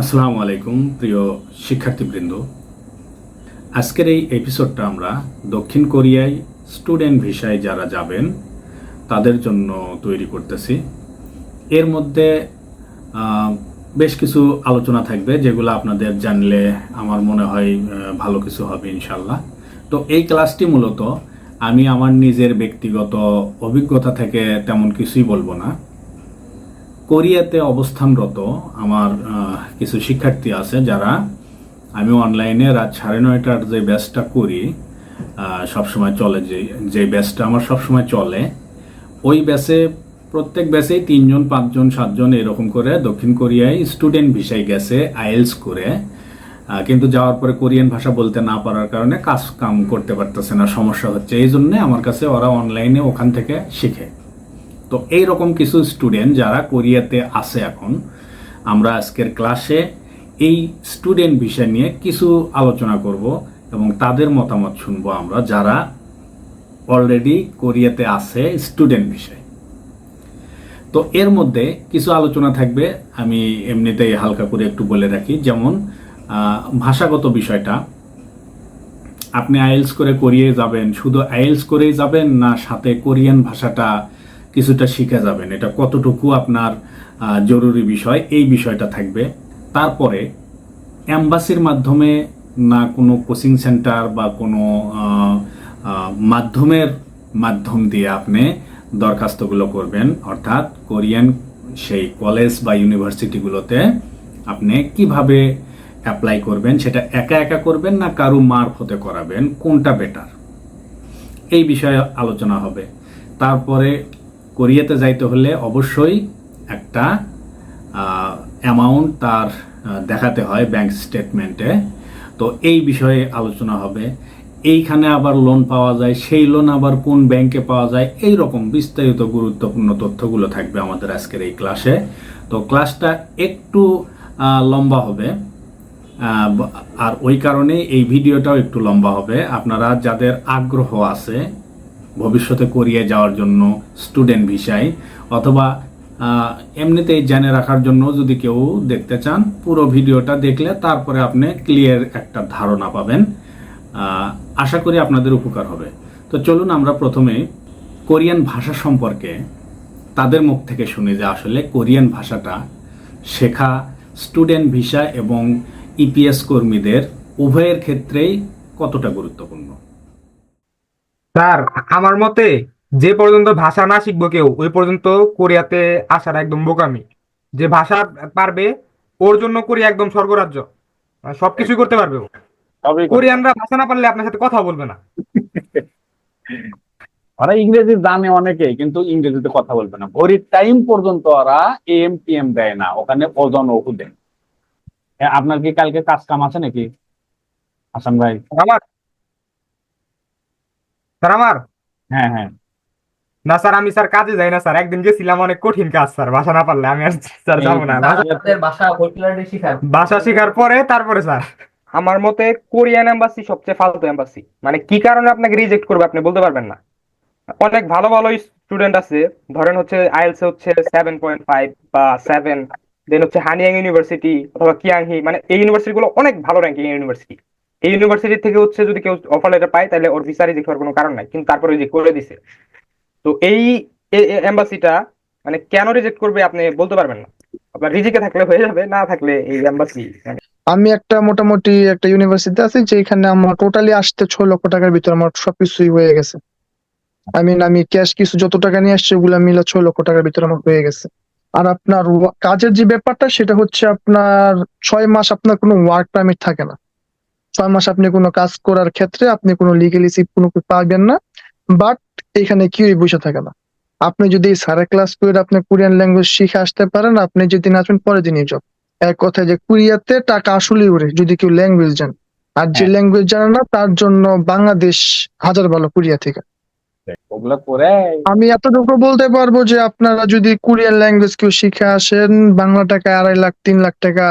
আসসালামু আলাইকুম, প্রিয় শিক্ষার্থীবৃন্দ। আজকের এই এপিসোডটা আমরা দক্ষিণ কোরিয়ায় স্টুডেন্ট ভিসায় যারা যাবেন, তাদের জন্য তৈরি করতেছি। এর মধ্যে বেশ কিছু আলোচনা থাকবে, যেগুলো আপনাদের জানলে আমার মনে হয় ভালো কিছু হবে ইনশাল্লাহ তো এই ক্লাসটি মূলত আমি আমার নিজের ব্যক্তিগত অভিজ্ঞতা থেকে তেমন কিছুই বলব না। কোরিয়াতে অবস্থানরত আমার কিছু শিক্ষার্থী আছে যারা আমি অনলাইনে রাত সাড়ে নয়টার যে ব্যাচটা করি সবসময় চলে যে যে ব্যাচটা আমার সবসময় চলে, ওই ব্যাচে প্রত্যেক ব্যাচেই তিনজন, পাঁচজন, সাতজন এরকম করে দক্ষিণ কোরিয়ায় স্টুডেন্ট ভিসায় গেছে, আইএলস করে। কিন্তু যাওয়ার পরে কোরিয়ান ভাষা বলতে না পারার কারণে কাজ কাম করতে পারতেছে না, সমস্যা হচ্ছে। এই জন্যে আমার কাছে ওরা অনলাইনে ওখান থেকে শিখে। তো এই রকম কিছু স্টুডেন্ট যারা কোরিয়াতে আছে এখন, আমরা আজকের ক্লাসে এই স্টুডেন্ট বিষয় নিয়ে কিছু আলোচনা করব এবং তাদের মতামত শুনব আমরা যারা অলরেডি কোরিয়াতে আছে স্টুডেন্ট বিষয়। তো এর মধ্যে কিছু আলোচনা থাকবে, আমি এমনিতেই হালকা করে একটু বলে রাখি। যেমন ভাষাগত বিষয়টা। আপনি আইএলস করে কোরিয়ে যাবেন, শুধু আইএলস করেই যাবেন না, সাথে কোরিয়ান ভাষাটা কিছুটা শিখে যাবেন। এটা কতটুকু আপনার জরুরি বিষয়, এই বিষয়টা থাকবে। তারপরে অ্যাম্বাসির মাধ্যমে না কোনো কোচিং সেন্টার বা কোনো মাধ্যমের মাধ্যম দিয়ে আপনি দরখাস্তগুলো করবেন, অর্থাৎ কোরিয়ান সেই কলেজ বা ইউনিভার্সিটিগুলোতে আপনি কীভাবে অ্যাপ্লাই করবেন, সেটা একা একা করবেন না কারও মারফতে করাবেন? কোনটা বেটার এই বিষয়ে আলোচনা হবে। তারপরে কোরিয়াতে যাইতে হলে অবশ্যই একটা অ্যামাউন্ট তার দেখাতে হয় ব্যাংক স্টেটমেন্টে তো এই বিষয়ে আলোচনা হবে। এইখানে আবার লোন পাওয়া যায়, সেই লোন আবার কোন ব্যাংকে পাওয়া যায় এই রকম বিস্তারিত গুরুত্বপূর্ণ তথ্যগুলো থাকবে আমাদের আজকের এই ক্লাসে তো ক্লাসটা একটু লম্বা হবে। আর ওই কারণে এই ভিডিওটাও একটু লম্বা হবে। আপনারা যাদের আগ্রহ আছে ভবিষ্যতে কোরিয়া যাওয়ার জন্য স্টুডেন্ট ভিসায়, অথবা এমনিতেই জেনে রাখার জন্য যদি কেউ দেখতে চান, পুরো ভিডিওটা দেখলে তারপরে আপনি ক্লিয়ার একটা ধারণা পাবেন। আশা করি আপনাদের উপকার হবে। তো চলুন আমরা প্রথমে কোরিয়ান ভাষা সম্পর্কে তাদের মুখ থেকে শুনি যে আসলে কোরিয়ান ভাষাটা শেখা স্টুডেন্ট ভিসা এবং ইপিএস কর্মীদের উভয়ের ক্ষেত্রেই কতটা গুরুত্বপূর্ণ? স্যার আমার মতে যে পর্যন্ত ভাষা না শিখব কেউ ওই পর্যন্ত কোরিয়াতে আসার একদম বোকামি। যে ভাষা পারবে ওর জন্য কোরিয়া একদম স্বর্গরাজ্য। সবকিছুই করতে পারবে ও। তবে কোরিয়ানরা ভাষা না পারলে আপনার সাথে কথা বলবে না। ওরা ইংরেজি জানে অনেকে কিন্তু ইংরেজিতে কথা বলবে না। ঘড়ির টাইম পর্যন্ত ওরা এম পি এম দেয় না ওখানে ওজন ওহু দেয়। আপনার কি কালকে কাজ কাম আছে নাকি? হাসান ভাই। আমার? স্যার আমার? হ্যাঁ হ্যাঁ। না স্যার আমি স্যার কাজে যাই না স্যার। একদিন গেছিলাম অনেক কঠিন কাজ স্যার। ভাষা না পারলে আমি আর স্যার যাব না। ভাষা আপনাদের ভাষা পপুলারিটি শিখার ভাষা শেখার পরে তারপরে স্যার। আমার মতে কোরিয়ান এম্বাসি সবচেয়ে ফালতু এম্বাসি। মানে কি কারণে আপনাকে রিজেক্ট করবে আপনি বলতে পারবেন না। অনেক ভালো ভালো স্টুডেন্ট আছে। ধরেন হচ্ছে আইএলস হচ্ছে সেভেন পয়েন্ট ফাইভ বা সেভেন দেন হচ্ছে হানিয়াং ইউনিভার্সিটি অথবা কিয়াংহি মানে এই ইউনিভার্সিটি গুলো অনেক ভালো র্যাঙ্কিং ইউনিভার্সিটি এই ইউনিভার্সিটি থেকে হচ্ছে যদি কেউ অফার লেটার পায়, তাহলে ওর ভিসা রিজেক্ট হওয়ার কোনো কারণ নাই। কিন্তু তারপরে যে করে দিছে। তো এই এম্বাসিটা মানে কেন রিজেক্ট করবে আপনি বলতে পারবেন না। আপনার রিজিকে থাকলে হয়ে যাবে, না থাকলে এই এম্বাসি আমি একটা মোটামুটি একটা ইউনিভার্সিটিতে আছি, যেখানে আমার টোটালি আসতে ছয় লক্ষ টাকার ভিতরে আমার সবকিছুই হয়ে গেছে। আই মিন আমি ক্যাশ কিছু যত টাকা নিয়ে আসছি, ওগুলো মিলে ছয় লক্ষ টাকার ভিতরে আমার হয়ে গেছে। আর আপনার কাজের যে ব্যাপারটা সেটা হচ্ছে আপনার ছয় মাস আপনার কোনো ওয়ার্ক পারমিট থাকে না। ছয় মাস আপনি কোনো কাজ করার ক্ষেত্রে আপনি কোনো লিগেলি কোনো কিছু পাবেন না বাট এখানে কেউই বসে থাকে না। আপনি যদি সারা ক্লাস করে আপনি কোরিয়ান ল্যাঙ্গুয়েজ শিখে আসতে পারেন আপনি যেদিন আসবেন পরের দিনই জব এক কথায় যে কোরিয়াতে টাকা আসলেই ওরে যদি কেউ ল্যাঙ্গুয়েজ জানে। আর যে। ল্যাঙ্গুয়েজ জানে না তার জন্য বাংলাদেশ হাজার ভালো কোরিয়া থেকে। ওগুলো করে আমি এতটুকু বলতে পারব যে আপনারা যদি কোরিয়ান ল্যাঙ্গুয়েজ কেউ শিখে আসেন বাংলা টাকা আড়াই লাখ তিন লাখ টাকা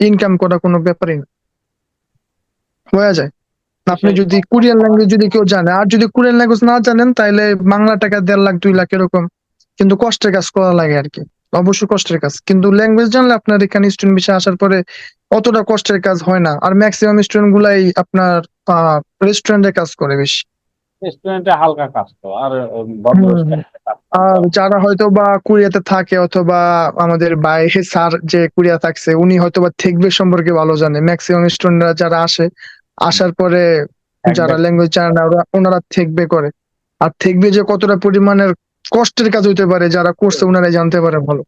ইনকাম করা কোনো ব্যাপারই না। হয়ে যায়। আপনি যদি কোরিয়ান ল্যাঙ্গুয়েজ যদি কেউ জানে আর যদি কোরিয়ান ল্যাঙ্গুয়েজ না জানেন তাহলে বাংলা টাকা দেড় লাখ দুই লাখ এরকম কিন্তু কষ্টের কাজ করা লাগে আর কি। অবশ্যই কষ্টের কাজ। কিন্তু ল্যাঙ্গুয়েজ জানলে আপনার এখানে স্টুডেন্ট বিষয়ে আসার পরে অতটা কষ্টের কাজ হয় না। আর ম্যাক্সিমাম স্টুডেন্ট গুলাই আপনার রেস্টুরেন্টে কাজ করে বেশি। রেস্টুরেন্টে হালকা কাজ তো আর। আর যারা হয়তো বা কুরিয়াতে থাকে অথবা আমাদের বাইরে স্যার যে কুরিয়া থাকছে উনি হয়তো বা থেকবে সম্পর্কে ভালো জানে। ম্যাক্সিমাম স্টুডেন্টরা যারা আসে আসার পরে যারা ল্যাঙ্গুয়েজ জানে না ওরা ওনারা থেকবে করে। আর থেকবে যে কতটা পরিমাণের কষ্টের কাজ হইতে পারে যারা করছে ওনারাই জানতে পারে ভালো।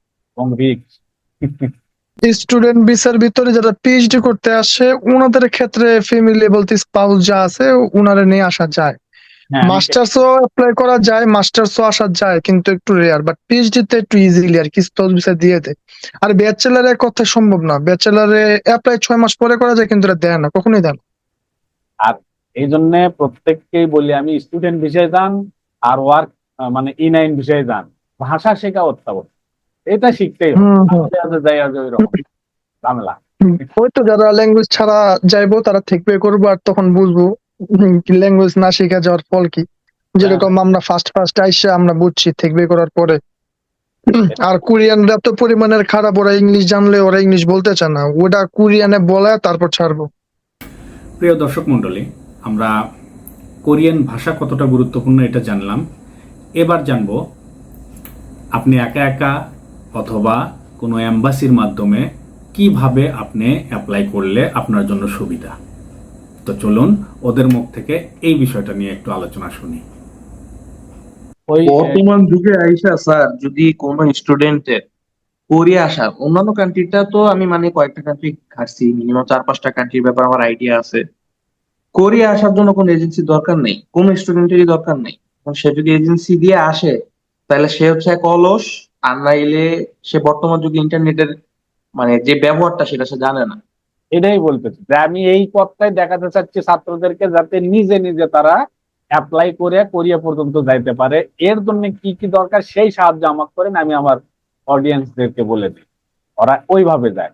স্টুডেন্ট ভিসার ভিতরে যারা পিএইচডি করতে আসে ওনাদের ক্ষেত্রে ফ্যামিলি বলতে স্পাউস যা আছে ওনারা নিয়ে আসা যায়। মাস্টার্সও অ্যাপ্লাই করা যায় মাস্টার্সও আসা যায় কিন্তু একটু রেয়ার বাট পিএইচডি তে একটু ইজিলি আর কি স্পাউস ভিসা দিয়ে দেয়। আর ব্যাচেলারে কথা সম্ভব না। ব্যাচেলারে অ্যাপ্লাই ছয় মাস পরে করা যায় কিন্তু এটা দেয় না কখনোই দেয় না। এই জন্য প্রত্যেককেই বলি আমি স্টুডেন্ট বিষয়ে যান আর ওয়ার্ক মানে ই নাইন বিষয়ে যান। ভাষা শেখা অত্যাবশ্যক। এটা শিখতেই ঝামেলা। ওই তো যারা ল্যাঙ্গুয়েজ ছাড়া যাইবো তারা থেকবে করব আর তখন বুঝব। ল্যাঙ্গুয়েজ না শেখা যাওয়ার ফল কি? যেরকম আমরা ফার্স্ট ফার্স্ট আইসা আমরা বুঝছি থেকবে করার পরে। আর কোরিয়ানরা তো পরিমাণের খারাপ ওরা ইংলিশ জানলে ওরা ইংলিশ বলতে চায় না। ওটা কোরিয়ানে বলে তারপর ছাড়বো। প্রিয় দর্শক মণ্ডলী আমরা কোরিয়ান ভাষা কতটা গুরুত্বপূর্ণ এটা জানলাম। এবার জানব আপনি একা একা অথবা কোনো অ্যাম্বাসির মাধ্যমে কীভাবে আপনি অ্যাপ্লাই করলে আপনার জন্য সুবিধা? তো চলুন ওদের মুখ থেকে এই বিষয়টা নিয়ে একটু আলোচনা শুনি। বর্তমান যুগে আইসা স্যার যদি কোনো স্টুডেন্টের কোরিয়া আসার অন্যান্য কান্ট্রিটা তো আমি মানে কয়েকটা কান্ট্রি ঘাটছি মিনিমাম চার পাঁচটা কান্ট্রির ব্যাপারে আমার আইডিয়া আছে। কোরিয়া আসার জন্য কোনো এজেন্সি দরকার নেই কোনো স্টুডেন্টেরই দরকার নেই। সে যদি এজেন্সি দিয়ে আসে তাহলে সে হচ্ছে এক অলস আর নাইলে সে বর্তমান যুগে ইন্টারনেটের মানে যে ব্যবহারটা সেটা সে জানে না। এটাই বলতেছি যে আমি এই পথটাই দেখাতে চাচ্ছি ছাত্রদেরকে যাতে নিজে নিজে তারা অ্যাপ্লাই করে কোরিয়া পর্যন্ত যাইতে পারে। এর জন্য কি কি দরকার সেই সাহায্য আমাকে করেন, আমি আমার অডিয়েন্সদেরকে বলে দিই। ওরা ওইভাবে যায়।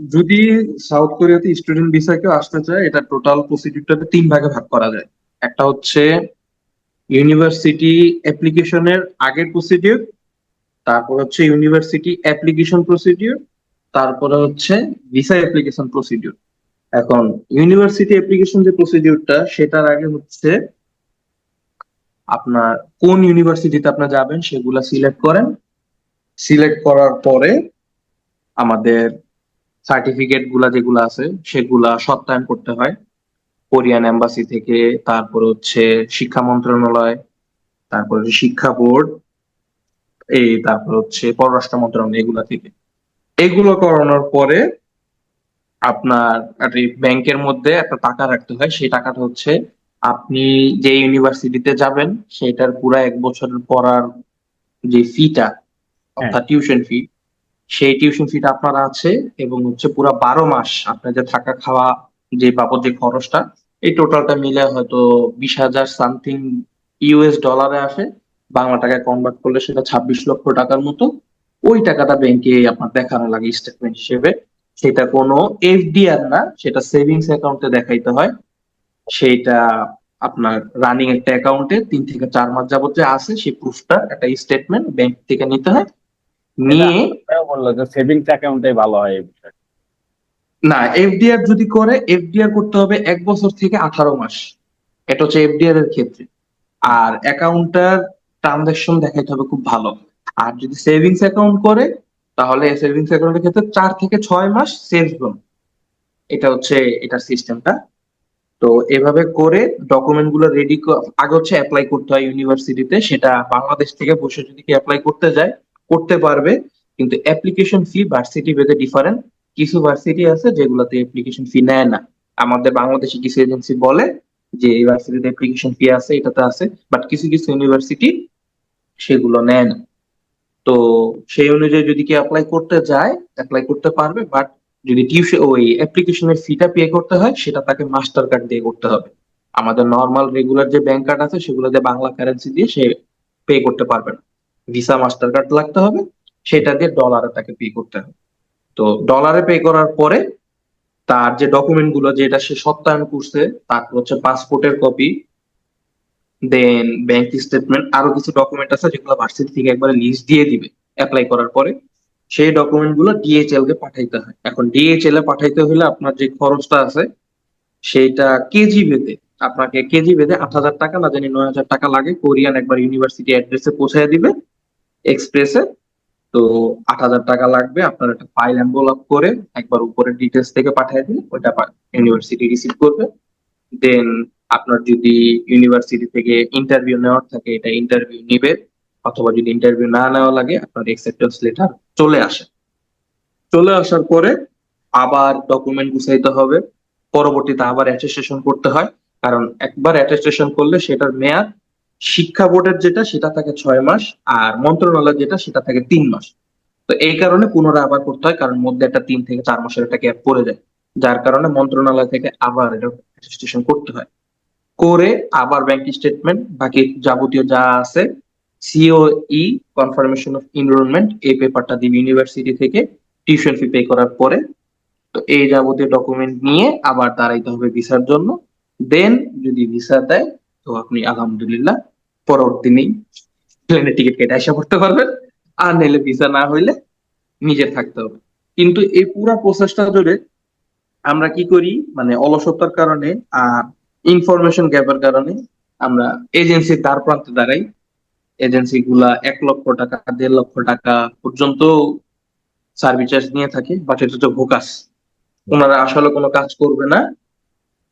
যদি সাউথ কোরিয়াতে স্টুডেন্ট ভিসা কেউ আসতে চায়, এটা টোটাল প্রসিডিউরটাতে তিন ভাগে ভাগ করা যায়। একটা হচ্ছে ইউনিভার্সিটি অ্যাপ্লিকেশনের আগের প্রসিডিউর তারপর হচ্ছে ইউনিভার্সিটি অ্যাপ্লিকেশন প্রসিডিউর তারপরে হচ্ছে ভিসা অ্যাপ্লিকেশন প্রসিডিউর এখন ইউনিভার্সিটি অ্যাপ্লিকেশন যে প্রসিডিউরটা সেটার আগে হচ্ছে আপনার কোন ইউনিভার্সিটিতে আপনি যাবেন সেগুলা সিলেক্ট করেন। সিলেক্ট করার পরে আমাদের সার্টিফিকেটগুলা যেগুলো আছে, সেগুলা সত্যায়ন করতে হয়। কোরিয়ান এম্বাসি থেকে, তারপর হচ্ছে শিক্ষা মন্ত্রণালয়, তারপর শিক্ষা বোর্ড, এই তারপর হচ্ছে পররাষ্ট্র মন্ত্রণালয়, এগুলা থেকে। এগুলো করানোর পরে আপনার একটা ব্যাংকের মধ্যে একটা টাকা রাখতে হয়। সেই টাকাটা হচ্ছে আপনি যে ইউনিভার্সিটিতে যাবেন সেটার পুরো এক বছরের পড়ার যে ফিটা অর্থাৎ টিউশন ফি সেই টিউশন ফিটা আপনার আছে এবং হচ্ছে পুরো বারো মাস আপনার যে থাকা খাওয়া যে বাবদ যে খরচটা এই টোটালটা মিলে হয়তো বিশ হাজার সামথিং ইউএস ডলারে আসে। বাংলা টাকায় কনভার্ট করলে সেটা ছাব্বিশ লক্ষ টাকার মতো। ওই টাকাটা ব্যাংকে আপনার দেখানো লাগে স্টেটমেন্ট হিসেবে। সেটা কোনো এফডিআর না সেটা সেভিংস অ্যাকাউন্টে দেখাইতে হয়। সেইটা আপনার রানিং একটা অ্যাকাউন্টে তিন থেকে চার মাস যাবত যে আছে সেই প্রুফটা একটা স্টেটমেন্ট ব্যাংক থেকে নিতে হয়। নিয়ে বলল যে সেভিংস অ্যাকাউন্টে ভালো হয়। না এফডিআর যদি করে এফডিআর করতে হবে এক বছর থেকে আঠারো মাস। এটা হচ্ছে এফডিআর এর ক্ষেত্রে। আর অ্যাকাউন্টটার ট্রানজাকশন দেখাইতে হবে খুব ভালো। আর যদি সেভিংস অ্যাকাউন্ট করে, তাহলে সেভিংস অ্যাকাউন্টের ক্ষেত্রে চার থেকে ছয় মাস সেভ জোন এটা হচ্ছে এটার সিস্টেমটা তো এভাবে করে ডকুমেন্টগুলো রেডি আগে হচ্ছে অ্যাপ্লাই করতে হয় ইউনিভার্সিটিতে সেটা বাংলাদেশ থেকে বসে যদি কি অ্যাপ্লাই করতে যায়, করতে পারবে। কিন্তু অ্যাপ্লিকেশন ফি ভার্সিটি ভেদে ডিফারেন্ট কিছু ভার্সিটি আছে যেগুলোতে অ্যাপ্লিকেশন ফি নেয় না। আমাদের বাংলাদেশে কিছু এজেন্সি বলে যে এই ভার্সিটিতে অ্যাপ্লিকেশন ফি আছে, এটাতে আছে। বাট কিছু কিছু ইউনিভার্সিটি সেগুলো নেয় না। তো সেই অনুযায়ী যদি কি অ্যাপ্লাই করতে যায় অ্যাপ্লাই করতে পারবে বাট যদি টিউশন ওই অ্যাপ্লিকেশনের ফিটা পে করতে হয়, সেটা তাকে মাস্টার কার্ড দিয়ে করতে হবে। আমাদের নর্মাল রেগুলার যে ব্যাংক কার্ড আছে সেগুলোতে বাংলা কারেন্সি দিয়ে সে পে করতে পারবে না। ভিসা মাস্টার কার্ড লাগতে হবে, সেটা দিয়ে ডলারে তাকে পে করতে হবে। তো ডলারে পে করার পরে তার যে ডকুমেন্টগুলো, যেটা সে সত্যায়ন করছে তারপর হচ্ছে পাসপোর্টের কপি দেন ব্যাংক স্টেটমেন্ট আরও কিছু ডকুমেন্ট আছে যেগুলো ভার্সিটি থেকে একবারে লিস্ট দিয়ে দিবে অ্যাপ্লাই করার পরে। সেই ডকুমেন্টগুলো ডিএইচএল কে পাঠাইতে হয়। এখন ডিএইচএল এ পাঠাইতে হলে আপনার যে খরচটা আছে, সেইটা কেজি ভেদে আপনাকে কেজি ভেদে আট হাজার টাকা না জানি নয় হাজার টাকা লাগে, কোরিয়ান একবার ইউনিভার্সিটি অ্যাড্রেসে পৌঁছায় দিবে এক্সপ্রেসে তো আট হাজার টাকা লাগবে, আপনার একটা ফাইল এনভলপ করে একবার উপরে ডিটেলস থেকে পাঠিয়ে দিলে ওইটা ইউনিভার্সিটি রিসিভ করবে। দেন আপনার যদি ইউনিভার্সিটি থেকে ইন্টারভিউ নেওয়ার থাকে, এটা ইন্টারভিউ নিবে। অথবা যদি ইন্টারভিউ না নেওয়া লাগে, আপনার অ্যাকসেপ্টেন্স লেটার চলে আসে। চলে আসার পরে আবার ডকুমেন্ট গুছাইতে হবে। পরবর্তীতে আবার অ্যাটেস্টেশন করতে হয়। কারণ একবার অ্যাটেস্টেশন করলে সেটার মেয়াদ শিক্ষা বোর্ডের যেটা, সেটা থাকে ছয় মাস আর মন্ত্রণালয় যেটা, সেটা থাকে তিন মাস। তো এই কারণে পুনরায় আবার করতে হয়, কারণ মধ্যে একটা তিন থেকে চার মাসের একটা গ্যাপ পড়ে যায়। যার কারণে মন্ত্রণালয় থেকে আবার এটা অ্যাটেস্টেশন করতে হয়। করে আবার ব্যাংক স্টেটমেন্ট বাকি যাবতীয় যা আছে সিওই কনফার্মেশন অফ এনরোলমেন্ট এই পেপারটা দিবে ইউনিভার্সিটি থেকে টিউশন ফি পে করার পরে। তো এই যাবতীয় ডকুমেন্ট নিয়ে আবার দাঁড়াইতে হবে ভিসার জন্য। দেন যদি ভিসা দেয়, তো আপনি আলহামদুলিল্লাহ দিনেই প্লেনের টিকিট কেটে আসা করতে পারবেন। আর নাহলে ভিসা না হইলে নিজে থাকতে হবে। কিন্তু এই পুরো প্রসেসটা জুড়ে আমরা কি করি মানে অলসতার কারণে আর ইনফরমেশন গ্যাপের কারণে আমরা এজেন্সির দ্বার প্রান্তে দাঁড়াই। এজেন্সি গুলা এক লক্ষ টাকা, দেড় লক্ষ টাকা পর্যন্ত সার্ভিস চার্জ নিয়ে থাকে বাট এটা হচ্ছে ভোকাস ওনারা আসলে কোনো কাজ করবে না।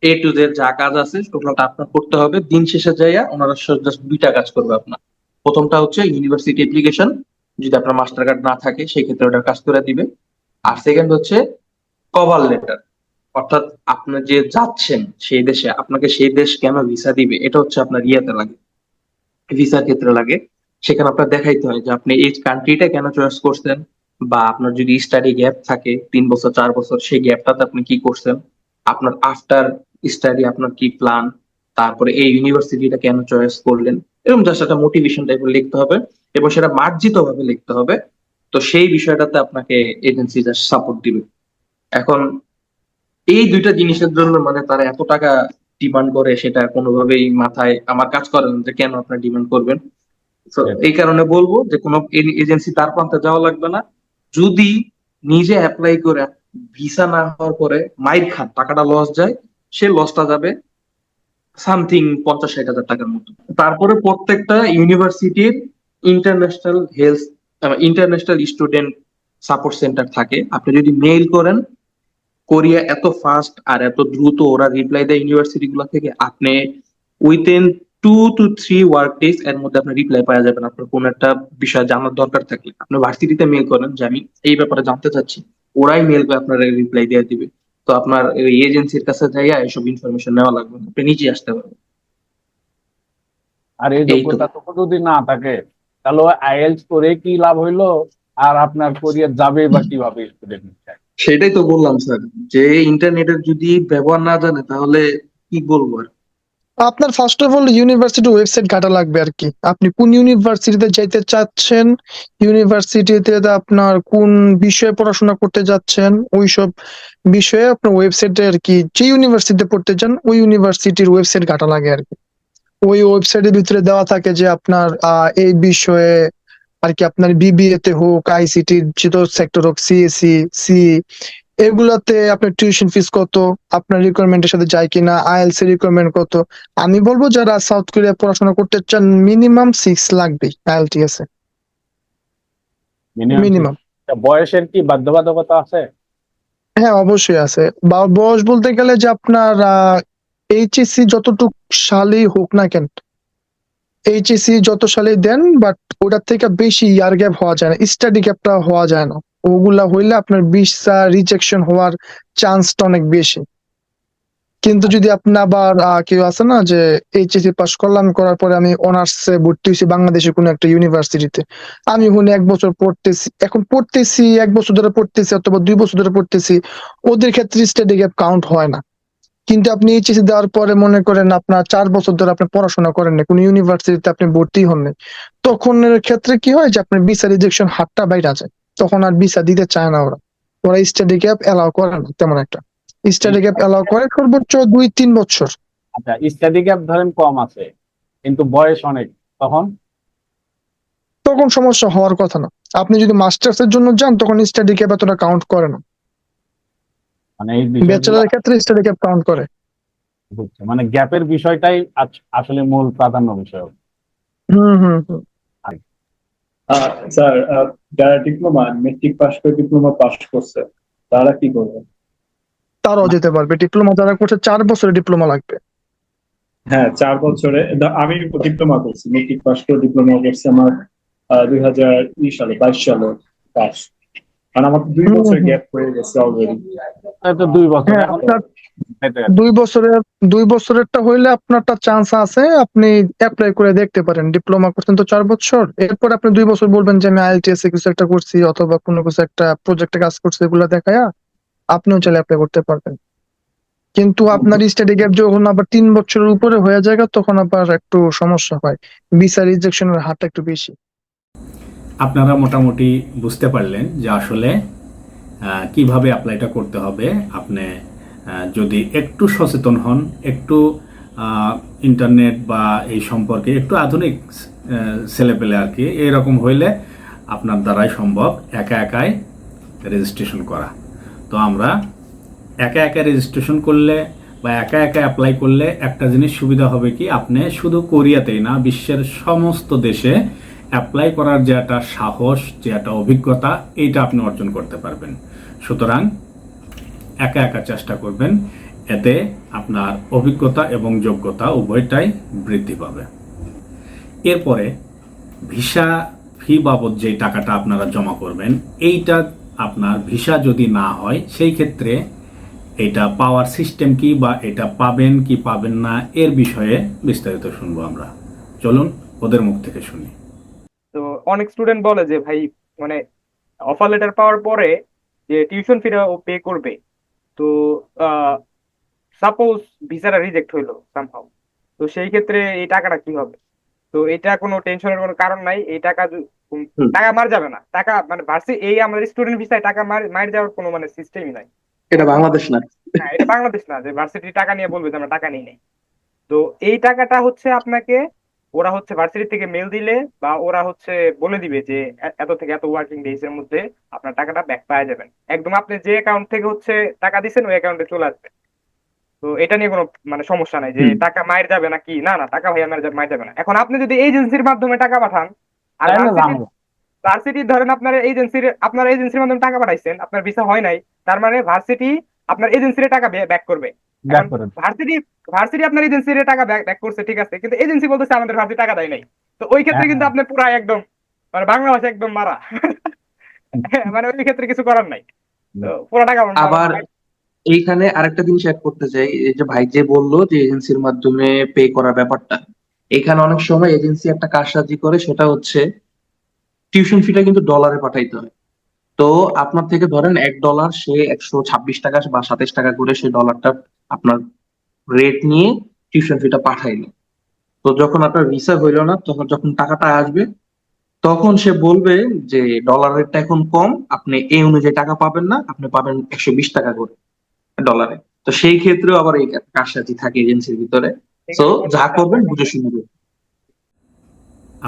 এ টু জেড যা কাজ আছে, টোটালটা আপনার করতে হবে। দিন শেষে যাইয়া ওনারা জাস্ট দুইটা কাজ করবে আপনার। প্রথমটা হচ্ছে ইউনিভার্সিটি অ্যাপ্লিকেশন যদি আপনার মাস্টার কার্ড না থাকে, সেই ক্ষেত্রে ওটা কাজ করে দিবে। আর সেকেন্ড হচ্ছে কভার লেটার অর্থাৎ আপনি যে যাচ্ছেন সেই দেশে, আপনাকে সেই দেশ কেন ভিসা দিবে? এটা হচ্ছে আপনার ইয়েতে লাগে ভিসার ক্ষেত্রে লাগে। সেখানে আপনার দেখাইতে হয় যে আপনি এই কান্ট্রিটা কেন চয়েস করছেন বা আপনার যদি স্টাডি গ্যাপ থাকে, তিন বছর, চার বছর, সেই গ্যাপটাতে আপনি কি করছেন? আপনার আফটার স্টাডি আপনার কি প্ল্যান তারপরে এই ইউনিভার্সিটিটা কেন চয়েস করলেন? এরকম জাস্ট একটা মোটিভেশন টাইপের লিখতে হবে এবং সেটা মার্জিত ভাবে লিখতে হবে। তো সেই বিষয়টাতে আপনাকে এজেন্সি জাস্ট সাপোর্ট দিবে। এখন এই দুইটা জিনিসের জন্য মানে তারা এত টাকা ডিমান্ড করে সেটা কোনোভাবেই মাথায় আমার কাজ করে না যে কেন আপনার ডিমান্ড করবেন। এই কারণে বলব যে কোনো এজেন্সি তার প্রান্তে যাওয়া লাগবে না। যদি নিজে অ্যাপ্লাই করে ভিসা না হওয়ার পরে মাইর খান টাকাটা লস যায় সে লসটা যাবে সামথিং পঞ্চাশ ষাট হাজার টাকার মতো। তারপরে প্রত্যেকটা ইউনিভার্সিটির international health international student support centre থাকে। আপনি যদি মেইল করেন কোরিয়া এত ফাস্ট আর এত দ্রুত ওরা রিপ্লাই দেয় ইউনিভার্সিটি গুলো থেকে আপনি within two to three work days এর মধ্যে আপনার রিপ্লাই পাওয়া যাবেন আপনার কোন একটা বিষয় জানার দরকার থাকলে। আপনি ভার্সিটিতে মেল করেন যে আমি এই ব্যাপারে জানতে চাচ্ছি। ওরাই মেল করে আপনার রিপ্লাই দিয়ে দিবে। তো আপনার ওই এজেন্সির কাছে যাইয়া এসব ইনফরমেশন নেওয়া লাগবে আপনি নিজে আসতে পারবেন। আর এই এই যোগ্যতা তো যদি না থাকে তাহলে আইএলস করে কি লাভ হইল? আর আপনার কোরিয়া যাবে বা কীভাবে? স্টুডেন্ট সেটাই তো বললাম, স্যার। যে ইন্টারনেটের যদি ব্যবহার না জানে, তাহলে কি বলব আর? আপনার first of all university website ঘাটা লাগবে আর কি। আপনি কোন ইউনিভার্সিটিতে যাইতে চাচ্ছেন? ইউনিভার্সিটিতে আপনার কোন বিষয়ে পড়াশোনা করতে যাচ্ছেন? ওইসব বিষয়ে আপনার ওয়েবসাইটে আর কি, যে ইউনিভার্সিটিতে পড়তে চান, ওই ইউনিভার্সিটির ওয়েবসাইট ঘাটা লাগে আর কি। ওই ওয়েবসাইটের ভিতরে দেওয়া থাকে যে আপনার এই বিষয়ে আর কি আপনার বিবিএ তে হোক আইসিটি যত সেক্টর হোক সিএসসি সি এগুলাতে আপনার টিউশন ফিস কত আপনার রিকোয়ারমেন্টের সাথে যায় কিনা আইএলস এর রিকোয়ারমেন্ট কত আমি বলব যারা সাউথ কোরিয়া পড়াশোনা করতে চান মিনিমাম সিক্স লাগবেই আইএলটিএস এ। মিনিমাম বয়সের কি বাধ্যবাধকতা আছে? হ্যাঁ অবশ্যই আছে। বা বয়স বলতে গেলে যে আপনার এইচএসসি যতটুক সালেই হোক না কেন এইচএসসি যত সালেই দেন বাট ওটার থেকে বেশি ইয়ার গ্যাপ হওয়া যায় না। স্টাডি গ্যাপটা হওয়া যায় না। ওগুলা হইলে আপনার ভিসা রিজেকশন হওয়ার চান্সটা অনেক বেশি। কিন্তু যদি আপনি আবার কেউ আছে না যে এইচএসসি পাস করলাম, করার পরে আমি অনার্সে ভর্তি হয়েছি বাংলাদেশের কোনো একটা ইউনিভার্সিটিতে আমি ওখানে এক বছর পড়তেছি, এখন পড়তেছি, এক বছর ধরে পড়তেছি অথবা দুই বছর ধরে পড়তেছি, ওদের ক্ষেত্রে স্টাডি গ্যাপ কাউন্ট হয় না। কিন্তু আপনি এইচএসসি দেওয়ার পরে মনে করেন আপনার চার বছর ধরে আপনি পড়াশোনা করেন না কোনো ইউনিভার্সিটিতে আপনি ভর্তি হন নাই তখন ক্ষেত্রে কি হয় যে আপনার ভিসা রিজেকশন হারটা বাইরে যায় তখন আর ভিসা দিতে চায় না ওরা ওরা স্টাডি গ্যাপ এলাও করে না তেমন একটা। স্টাডি গ্যাপ অ্যালাউ করে সর্বোচ্চ দুই তিন বছর। আচ্ছা স্টাডি গ্যাপ ধরেন কম আছে কিন্তু বয়স অনেক তখন? তখন সমস্যা হওয়ার কথা না। আপনি যদি মাস্টার্স এর জন্য যান তখন স্টাডি গ্যাপ এতটা কাউন্ট করে না। মানে এই ব্যাচেলারের ক্ষেত্রে স্টাডি গ্যাপ কাউন্ট করে। বুঝছি। মানে গ্যাপের বিষয়টাই আসলে মূল প্রাধান্য বিষয়। হুম হুম স্যার যারা ডিপ্লোমা মেট্রিক পাস করে ডিপ্লোমা পাস করছে তারা কি করবে? তারাও যেতে পারবে। ডিপ্লোমা যারা করছে চার বছরের ডিপ্লোমা লাগবে। হ্যাঁ চার বছরে। আমি ডিপ্লোমা করছি। মেট্রিক পাস করে ডিপ্লোমা করছি আমার দুই হাজার বিশ সালে বাইশ সালে পাস মানে আমার দুই বছর গ্যাপ হয়ে গেছে অলরেডি দুই বছর। হ্যাঁ আপনার দুই বছরের দুই বছরেরটা হইলে আপনারটা চান্স আছে আপনি অ্যাপ্লাই করে দেখতে পারেন। ডিপ্লোমা করছেন তো চার বছর। এরপর আপনি দুই বছর বলবেন যে আমি আইএলটিএস এ কিছু একটা করছি অথবা কোনো কিছু একটা প্রজেক্টে কাজ করছি এগুলো দেখায়া আপনিও চাইলে অ্যাপ্লাই করতে পারবেন। কিন্তু আপনার স্টাডি গ্যাপ যখন আবার তিন বছরের উপরে হয়ে যায় তখন আবার একটু সমস্যা হয়। ভিসা রিজেকশনের হারটা একটু বেশি। আপনারা মোটামুটি বুঝতে পারলেন যে আসলে কীভাবে অ্যাপ্লাইটা করতে হবে। আপনি যদি একটু সচেতন হন, একটু ইন্টারনেট বা এই সম্পর্কে একটু আধুনিক ছেলেপেলে আর কি, এরকম হইলে আপনার দ্বারাই সম্ভব একা একাই রেজিস্ট্রেশন করা। তো আমরা একা একা রেজিস্ট্রেশন করলে বা একা একা অ্যাপ্লাই করলে একটা জিনিস সুবিধা হবে কি, আপনি শুধু কোরিয়াতেই না, বিশ্বের সমস্ত দেশে অ্যাপ্লাই করার যে একটা সাহস, যে একটা অভিজ্ঞতা, এইটা আপনি অর্জন করতে পারবেন। সুতরাং একা একা চেষ্টা করবেন, এতে আপনার অভিজ্ঞতা এবং যোগ্যতা উভয়টাই বৃদ্ধি পাবে। এরপরে ভিসা ফি বাবদ যে টাকাটা আপনারা জমা করবেন, এইটা আপনার ভিসা যদি না হয়, সেই ক্ষেত্রে এটা পাওয়ার সিস্টেম কি বা এটা পাবেন কি পাবেন না, এর বিষয়ে বিস্তারিত শুনব আমরা। চলুন, ওদের মুখ থেকে শুনি। তো অনেক স্টুডেন্ট বলে যে ভাই মানে অফার লেটার পাওয়ার পরে যে টিউশন ফিটা ও পে করবে তো সাপোজ ভিসাটা রিজেক্ট হইল সামহাউ তো সেই ক্ষেত্রে এই টাকাটা কি হবে? তো এটা কোনো টেনশনের কোনো কারণ নাই এই টাকা। টাকা মার যাবে না টাকা মানে ভার্সি এই আমাদের স্টুডেন্ট ভিসায় টাকা মার মার যাওয়ার কোনো মানে সিস্টেমই নাই। এটা বাংলাদেশ না। হ্যাঁ এটা বাংলাদেশ না যে ভার্সিটি টাকা নিয়ে বলবে যে আমরা টাকা নিই নাই। তো এই টাকাটা হচ্ছে আপনাকে ওরা হচ্ছে ভার্সিটি থেকে মেল দিলে বা ওরা হচ্ছে বলে দিবে যে এত থেকে এত ওয়ার্কিং ডেজ এর মধ্যে আপনার টাকাটা ব্যাক পাওয়া যাবেন একদম আপনি যে অ্যাকাউন্ট থেকে হচ্ছে টাকা দিচ্ছেন ওই অ্যাকাউন্টে চলে আসবে। তো এটা নিয়ে কোনো মানে সমস্যা নাই যে টাকা মায়ের যাবে না কি? না না টাকা ভাইয়া মায়ের মায়ের যাবে না। এখন আপনি যদি এজেন্সির মাধ্যমে টাকা পাঠান আর। ভার্সিটি ধরেন আপনার এজেন্সির আপনার এজেন্সির মাধ্যমে টাকা পাঠাইছেন আপনার ভিসা হয় নাই তার মানে ভার্সিটি আপনার এজেন্সির টাকা ব্যাক করবে। ভার্সিটি ভার্সিটি আপনার এজেন্সির টাকা ব্যাক করছে ঠিক আছে? কিন্তু এজেন্সি বলতেছে আমাদের ভার্সিটি টাকা দেয় নাই। তো ওই ক্ষেত্রে হ্যাঁ। কিন্তু আপনি পুরা একদম মানে বাংলা ভাষা একদম মারা। মানে ওই ক্ষেত্রে কিছু করার নাই। তো পুরো টাকা আবার এইখানে আরেকটা জিনিস অ্যাড করতে চাই এই যে ভাই যে বলল যে এজেন্সির মাধ্যমে পে করার ব্যাপারটা এখানে অনেক সময় এজেন্সি একটা কারসাজি করে সেটা হচ্ছে টিউশন ফিটা কিন্তু ডলারে পাঠাইতে হয়। তো আপনার থেকে ধরেন এক ডলার সে একশো ছাব্বিশ টাকা বা সাতাশ টাকা করে সে ডলারটা আপনার রেট নিয়ে টিউশন ফিটা পাঠাইলো। তো যখন আপনার ভিসা হইল না, তখন যখন টাকাটা আসবে, তখন সে বলবে যে ডলার রেটটা এখন কম, আপনি এই অনুযায়ী টাকা পাবেন না, আপনি পাবেন একশো বিশ টাকা করে ডলারে তো সেই ক্ষেত্রেও আবার এই কারসাজি থাকে এজেন্সির ভিতরে। তো যা করবেন বুঝে শুনে করবেন।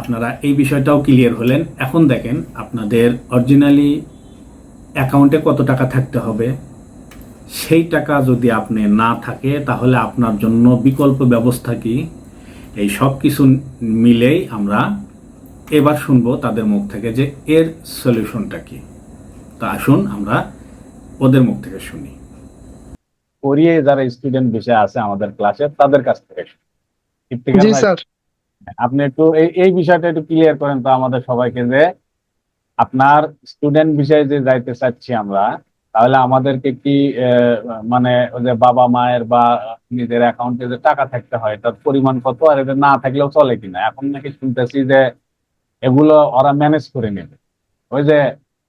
আপনারা এই বিষয়টাও ক্লিয়ার হলেন। এখন দেখেন আপনাদের অরিজিনালি অ্যাকাউন্টে কত টাকা থাকতে হবে? সেই টাকা যদি আপনি না থাকে তাহলে আপনার জন্য বিকল্প ব্যবস্থা কি? এই সব কিছু মিলেই আমরা এবার শুনব তাদের মুখ থেকে যে এর সলিউশনটা কি। তো আসুন আমরা ওদের মুখ থেকে শুনি। কোরিয়ায় যারা স্টুডেন্ট বিষয় আছে আমাদের ক্লাসে তাদের কাছ থেকে। আপনি একটু এই এই বিষয়টা একটু ক্লিয়ার করেন তো আমাদের সবাইকে যে আপনার স্টুডেন্ট বিষয়ে যে যাইতে চাচ্ছি আমরা তাহলে আমাদেরকে কি মানে ওই যে বাবা মায়ের বা নিজের অ্যাকাউন্টে যে টাকা থাকতে হয় তার পরিমাণ কত? আর এটা না থাকলেও চলে কিনা? এখন নাকি শুনতেছি যে এগুলো ওরা ম্যানেজ করে নেবে। ওই যে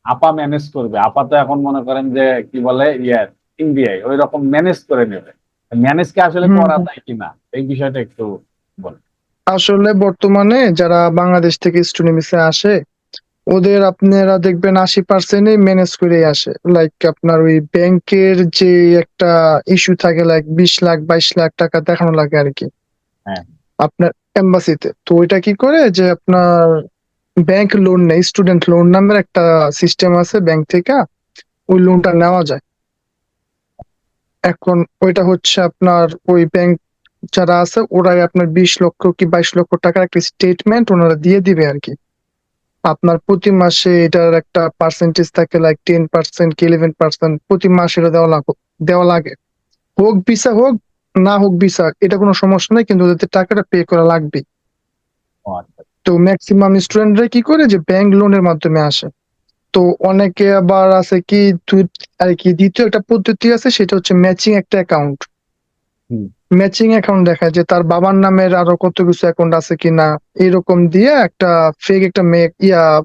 আপা ম্যানেজ করবে। আপা তো এখন মনে করেন যে কি বলে ইয়ে ইন্ডিয়ায় ওই রকম ম্যানেজ করে নেবে। ম্যানেজ কি আসলে করা যায় কিনা? এই বিষয়টা একটু আসলে বর্তমানে যারা বাংলাদেশ থেকে স্টুডেন্ট আসে ওদের আপনারা দেখবেন আশি পার্সেন্টই ম্যানেজ করে আসে। লাইক আপনার ওই ব্যাংকের যে একটা ইস্যু থাকে লাইক বিশ লাখ বাইশ লাখ টাকা দেখানো লাগে আর কি হ্যাঁ। আপনার এম্বাসিতে তো ওইটা কি করে যে আপনার ব্যাংক লোন নেই স্টুডেন্ট লোন নামের একটা সিস্টেম আছে ব্যাংক থেকে ওই লোনটা নেওয়া যায়। এখন ওইটা হচ্ছে আপনার ওই ব্যাংক যারা আছে ওরাই আপনার বিশ লক্ষ কি বাইশ লক্ষ টাকার একটা স্টেটমেন্ট ওনারা দিয়ে দিবে আর কি আপনার প্রতি মাসে এটার একটা পার্সেন্টেজ থাকে লাইক টেন পার্সেন্ট কি ইলেভেন পার্সেন্ট প্রতি মাসে এটা দেওয়া লাগ দেওয়া লাগে। হোক ভিসা হোক না হোক ভিসা এটা কোনো সমস্যা নেই কিন্তু ওদের টাকাটা পে করা লাগবে। আচ্ছা। তো ম্যাক্সিমাম স্টুডেন্টরা কি করে যে ব্যাংক লোনের মাধ্যমে আসে? তো অনেকে আবার আছে কি আর কি দ্বিতীয় একটা পদ্ধতি আছে সেটা হচ্ছে ম্যাচিং একটা অ্যাকাউন্ট। ম্যাচিং অ্যাকাউন্ট দেখায় যে তার বাবার নামের আরও কত কিছু অ্যাকাউন্ট আছে কিনা এরকম দিয়ে একটা ফেক একটা মে- ইয়া,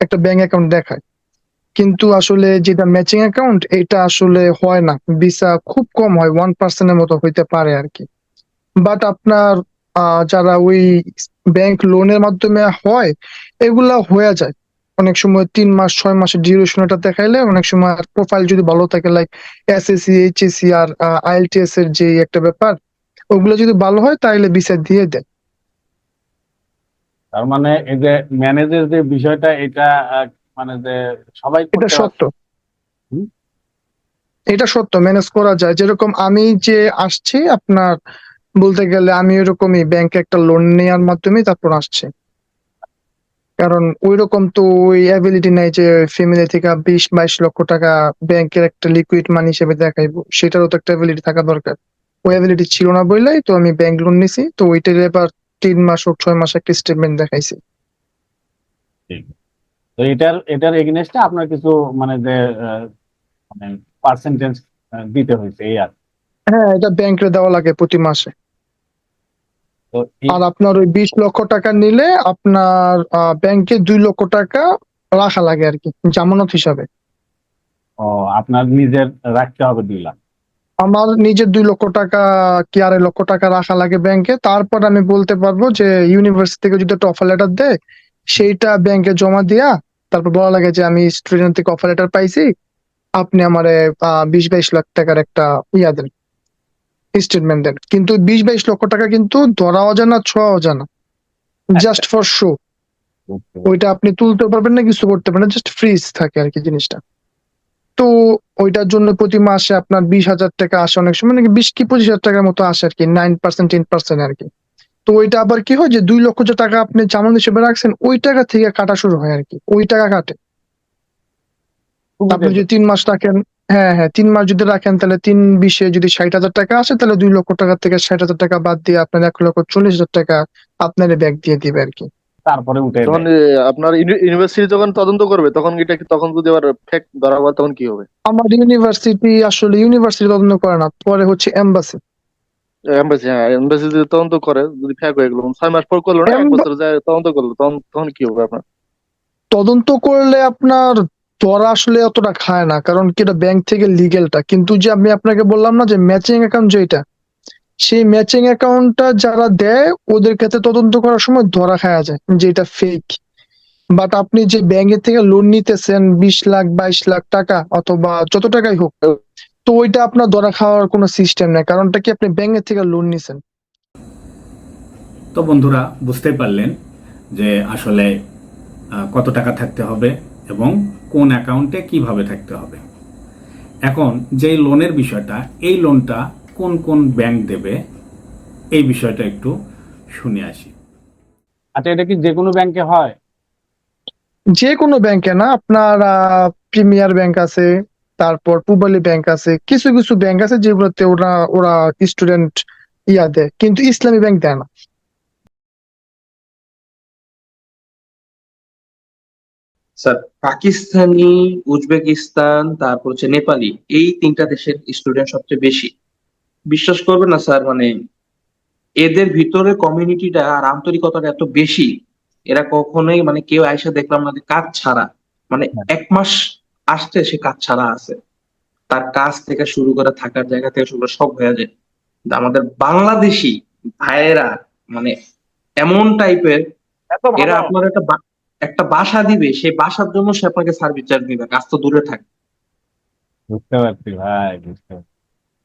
একটা ব্যাংক অ্যাকাউন্ট দেখায়। কিন্তু আসলে যেটা ম্যাচিং অ্যাকাউন্ট এটা আসলে হয় না। ভিসা খুব কম হয় ওয়ান পার্সেন্টের মতো হইতে পারে আর কি। বাট আপনার যারা ওই ব্যাংক লোনের মাধ্যমে হয়, এগুলা হয়ে যায়। অনেক সময় তিন মাস ছয় মাসের ডিউরেশন এটা দেখাইলে অনেক সময় প্রোফাইল যদি ভালো থাকে লাইক এসএসসি এইচএসসি আর আইএলটিএস এর যে একটা ব্যাপার ওগুলো যদি ভালো হয় তাহলে ভিসা দিয়ে দেয় তার মানে এই যে ম্যানেজের যে বিষয়টা এটা মানে যে সবাই এটা সত্য। এটা সত্য ম্যানেজ করা যায়। যেরকম আমি যে আসছি আপনার বলতে গেলে আমি ওইরকমই ব্যাংকে একটা লোন নেওয়ার মাধ্যমে তারপর আসছি। কারণ ওই রকম তো ওই অ্যাবিলিটি নাই যে ফ্যামিলি থেকে বিশ বাইশ লক্ষ টাকা ব্যাংকের একটা লিকুইড মানি হিসেবে দেখাইবো সেটারও তো একটা অ্যাবিলিটি থাকা দরকার। ওই অ্যাবিলিটি ছিল না বললেই তো আমি ব্যাংক লোন নিছি তো ওইটার এবার তিন মাস ও ছয় মাস একটা স্টেটমেন্ট দেখাইছি। তো এটার এটার এগেনস্টে আপনার কিছু মানে যে মানে পার্সেন্টেজ দিতে হয়েছে এই আর। হ্যাঁ এটা ব্যাংকে দেওয়া লাগে প্রতি মাসে। আর আপনার ওই বিশ লক্ষ টাকা নিলে আপনার ব্যাংকে দুই লক্ষ টাকা রাখা লাগে আর কি জামানত হিসাবে। ও আপনার নিজের রাখতে হবে দুই লাখ। আমার নিজের দুই লক্ষ টাকা কি আড়াই লক্ষ টাকা রাখা লাগে ব্যাংকে। তারপর আমি বলতে পারব যে ইউনিভার্সিটি থেকে যদি একটা অফার লেটার দেয় সেইটা ব্যাংকে জমা দিয়া তারপর বলা লাগে যে আমি স্টুডেন্ট থেকে অফার লেটার পাইছি আপনি আমার বিশ বাইশ লাখ টাকার একটা ইয়া দেন। স্টেটমেন্ট দেন কিন্তু বিশ বাইশ লক্ষ টাকা কিন্তু ধরা অজানা ছোঁয়া অজানা। জাস্ট ফর শো ওইটা আপনি তুলতে পারবেন না কিছু করতে পারবেন না জাস্ট ফ্রিজ থাকে আর কি জিনিসটা। তো ওইটার জন্য প্রতি মাসে আপনার বিশ হাজার টাকা আসে অনেক সময় নাকি বিশ কি পঁচিশ হাজার টাকার মতো আসে আর কি নাইন পার্সেন্ট টেন পার্সেন্ট আর কি। তো ওইটা আবার কি হয় যে দুই লক্ষ যে টাকা আপনি জামান হিসেবে রাখছেন ওই টাকা থেকে কাটা শুরু হয় আর কি ওই টাকা কাটে। আপনি যদি তিন মাস রাখেন হ্যাঁ হ্যাঁ তিন মাস যদি রাখেন তাহলে তিন বিশে যদি ষাট হাজার টাকা আসে তাহলে দুই লক্ষ টাকা থেকে ষাট হাজার টাকা বাদ দিয়ে আপনার এক লক্ষ চল্লিশ হাজার টাকা আপনার ব্যাগ দিয়ে দিবে আর কি। তারপরে উঠে তখন আপনার ইউনিভার্সিটি যখন তদন্ত করবে তখন এটা তখন যদি আবার ফেক ধরা হয় তখন কি হবে? আমার ইউনিভার্সিটি আসলে ইউনিভার্সিটি তদন্ত করে না পরে হচ্ছে এম্বাসি এমবাসি হ্যাঁ এমবাসি যদি তদন্ত করে যদি ফেক হয়ে গেল ছয় মাস পর করল না এক বছর যায় তদন্ত করল তখন তখন কি হবে আপনার? তদন্ত করলে আপনার ধরা আসলে অতটা খায় না, কারণ কি এটা ব্যাংক থেকে লিগেলটা কিন্তু যে আমি আপনাকে বললাম না যে ম্যাচিং অ্যাকাউন্ট যেটা সেই ম্যাচিং অ্যাকাউন্টটা যারা দেয়, ওদের ক্ষেত্রে তদন্ত করার সময় ধরা খায়া যায় যে এটা ফেক বাট আপনি যে ব্যাংকের থেকে লোন নিতেছেন, বিশ লাখ, বাইশ লাখ টাকা অথবা যত টাকাই হোক, তো ওইটা আপনার ধরা খাওয়ার কোনো সিস্টেম নেই, কারণটা কি আপনি ব্যাংকের থেকে লোন নিছেন? তো বন্ধুরা, বুঝতেই পারলেন যে আসলে কত টাকা থাকতে হবে এবং কোন অ্যাকাউন্টে কীভাবে থাকতে হবে। এখন যেই লোনের বিষয়টা এই লোনটা কোন কোন ব্যাংক দেবে এই বিষয়টা একটু শুনে আসি। আচ্ছা এটা কি যে কোনো ব্যাংকে হয়? যে কোনো ব্যাংকে না আপনার প্রিমিয়ার ব্যাংক আছে তারপর পূবালী ব্যাংক আছে কিছু কিছু ব্যাংক আছে যেগুলোতে ওরা ওরা স্টুডেন্ট ইয়া দেয় কিন্তু ইসলামী ব্যাংক দেয় না। স্যার পাকিস্তানি উজবেকিস্তান তারপর হচ্ছে নেপালি এই তিনটা দেশের স্টুডেন্ট সবচেয়ে বেশি। বিশ্বাস করবেন না স্যার মানে এদের ভিতরে কমিউনিটিটা আর আন্তরিকতাটা এত বেশি এরা কখনোই মানে কেউ আইসা দেখলাম না যে কাজ ছাড়া মানে এক মাস আসছে সে কাজ ছাড়া আছে। তার কাজ থেকে শুরু করে থাকার জায়গা থেকে শুরু করে সব হয়ে যায়। আমাদের বাংলাদেশি ভাইয়েরা মানে এমন টাইপের এরা আপনার একটা একটা বাসা দিবে সেই বাসার জন্য সে আপনাকে সার্ভিস চার্জ দিবে কাজ তো দূরে থাকে। বুঝতে পারছি ভাই বুঝতে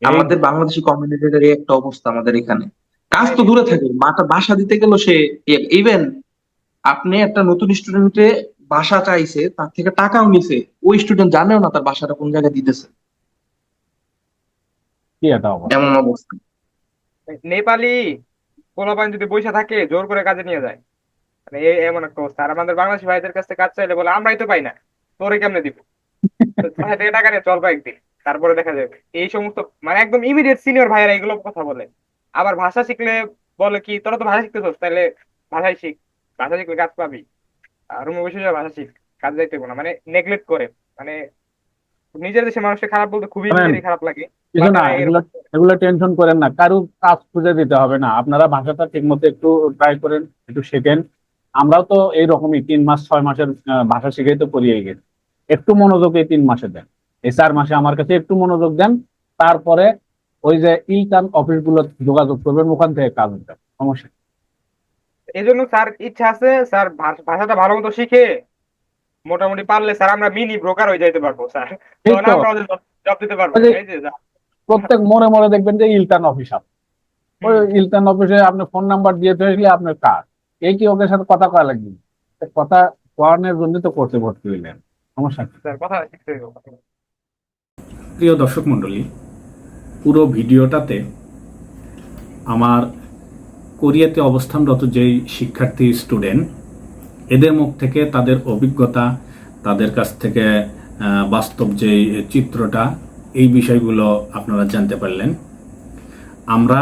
আমাদের বাংলাদেশি কমিউনিটির এই একটা অবস্থা আমাদের এখানে। কাজ তো দূরে থাকে মাটা বাসা দিতে গেলেও সে ইভেন আপনি একটা নতুন স্টুডেন্টে বাসা চাইছে তার থেকে টাকাও নিছে ওই স্টুডেন্ট জানেও না তার বাসাটা কোন জায়গায় দিতেছে। কি এটা অবস্থা। এমন অবস্থা। নেপালি পোলাপান যদি পয়সা থাকে জোর করে কাজে নিয়ে যায়। মানে এই এমন একটা অবস্থা। আর আমাদের বাংলাদেশি ভাইদের কাছ কাজ চাইলে বলে আমরাই তো পাই না তোরে কেমনে দিব? টাকা নিয়ে চল কয়েকদিন তারপরে দেখা যাবে। এই সমস্ত মানে একদম ইমিডিয়েট সিনিয়র ভাইয়েরা এগুলো কথা বলে। আবার ভাষা শিখলে বলে কি তোরা তো ভাষা শিখতেছস তাহলে ভাষাই শিখ ভাষা শিখলে কাজ পাবি। আর বসে যাবে ভাষা শিখ কাজ যাইতে না। মানে নেগলেক্ট করে মানে নিজের দেশে মানুষকে খারাপ বলতে খুবই খারাপ লাগে। এগুলো টেনশন করেন না কারও কাজ খুঁজে দিতে হবে না। আপনারা ভাষাটা ঠিক মতো একটু ট্রাই করেন একটু শেখেন। আমরাও তো এইরকমই তিন মাস ছয় মাসের ভাষা শিখেই তো পড়িয়ে গেছি। একটু মনোযোগ এই তিন মাসে দেন। এই চার মাসে আমার কাছে একটু মনোযোগ দেন তারপরে ওই যে ইলকান অফিসগুলো যোগাযোগ করবেন ওখান থেকে কাজ হতে সমস্যা এই জন্য স্যার ইচ্ছা আছে স্যার ভাষ- ভাষাটা ভালো মতো শিখে মোটামুটি পারলে স্যার আমরা মিনি ব্রোকার হয়ে যাইতে পারব স্যার। জব দিতে পারব। এই যে প্রত্যেক মোড়ে মোড়ে দেখবেন যে ইলকান অফিস ইলকান অফিসে আপনি ফোন নাম্বার দিয়ে ফেললে আপনার কাজ। এই কি ওদের সাথে কথা কয়া লাগবে কথা করানোর জন্য তো করতে ভর্তি হইলেন। সমস্যা কথা প্রিয় দর্শক মণ্ডলী পুরো ভিডিওটাতে আমার কোরিয়াতে অবস্থানরত যেই শিক্ষার্থী স্টুডেন্ট এদের মুখ থেকে তাদের অভিজ্ঞতা তাদের কাছ থেকে বাস্তব যে চিত্রটা এই বিষয়গুলো আপনারা জানতে পারলেন। আমরা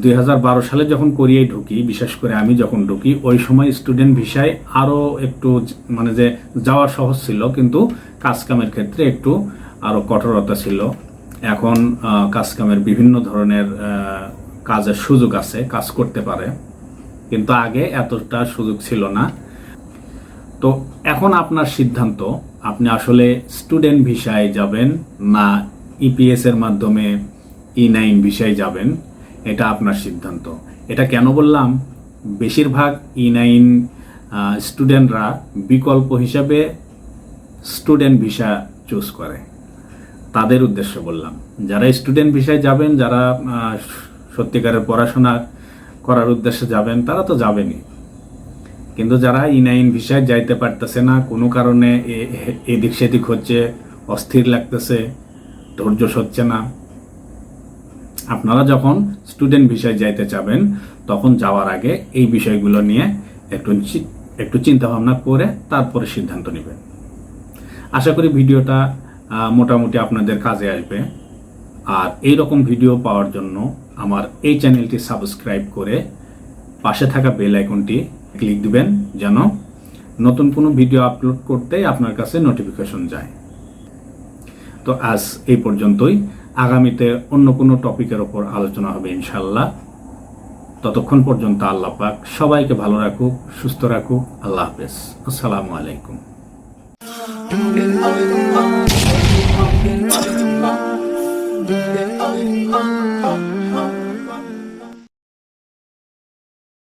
দুই হাজার বারো সালে যখন কোরিয়ায় ঢুকি, বিশেষ করে আমি যখন ঢুকি, ওই সময় স্টুডেন্ট ভিসায় আরও একটু মানে যে যাওয়া সহজ ছিল, কিন্তু কাজকামের ক্ষেত্রে একটু আরও কঠোরতা ছিল। এখন কাজকামের বিভিন্ন ধরনের কাজের সুযোগ আছে, কাজ করতে পারে। কিন্তু আগে এতটা সুযোগ ছিল না। তো এখন আপনার সিদ্ধান্ত, আপনি আসলে স্টুডেন্ট ভিসায় যাবেন না ইপিএস এর মাধ্যমে ই নাইন ভিসায় যাবেন? এটা আপনার সিদ্ধান্ত। এটা কেন বললাম? বেশিরভাগ ই নাইন স্টুডেন্টরা বিকল্প হিসাবে স্টুডেন্ট ভিসা চুজ করে। তাদের উদ্দেশ্য বললাম। যারা স্টুডেন্ট ভিসায় যাবেন, যারা সত্যিকারের পড়াশোনা করার উদ্দেশ্যে যাবেন, তারা তো যাবেনই। কিন্তু যারা ই নাইন ভিসায় যাইতে পারতেছে না, কোনো কারণে এদিক সেদিক হচ্ছে, অস্থির লাগতেছে, ধৈর্য সচ্ছে না আপনারা যখন স্টুডেন্ট ভিসায় যাইতে চাবেন, তখন যাওয়ার আগে এই বিষয়গুলো নিয়ে একটু একটু চিন্তা ভাবনা করে তারপরে সিদ্ধান্ত নেবেন। আশা করি ভিডিওটা মোটামুটি আপনাদের কাজে আসবে। আর এই রকম ভিডিও পাওয়ার জন্য আমার এই চ্যানেলটি সাবস্ক্রাইব করে পাশে থাকা বেল আইকনটি ক্লিক দিবেন যেন নতুন কোনো ভিডিও আপলোড করতেই আপনার কাছে নোটিফিকেশন যায়। তো আজ এই পর্যন্তই। আগামীতে অন্য কোনো টপিকের ওপর আলোচনা হবে ইনশাল্লাহ ততক্ষণ পর্যন্ত আল্লাহ পাক সবাইকে ভালো রাখুক সুস্থ রাখুক। আল্লাহ হাফেজ। আসসালামু আলাইকুম। Oh,